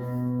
Duydum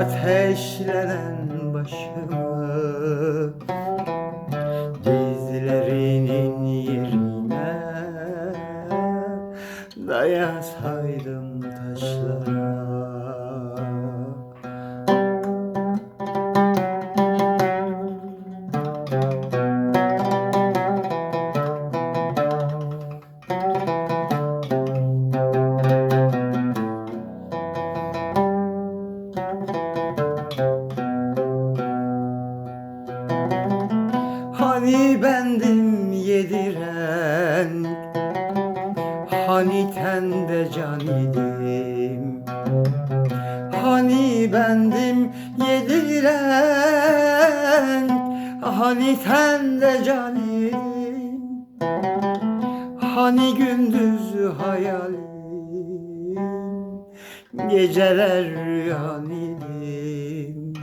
Ateşlenen başımı Dizlerinin yerine Dayasaydım taşlara bendim yediren Hani tende can idim. Hani bendim yediren Hani tende can idim. Hani gündüz hayalim Geceler rüyan idim.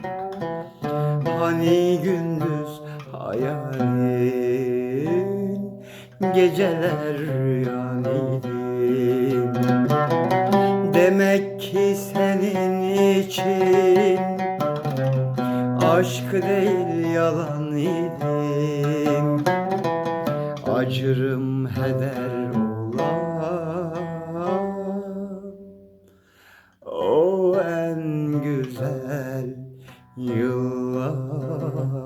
Hani gündüz hayalin Geceler rüyan idi Demek ki senin için Aşk değil yalan idim. Acırım heder olan O en güzel yıllar.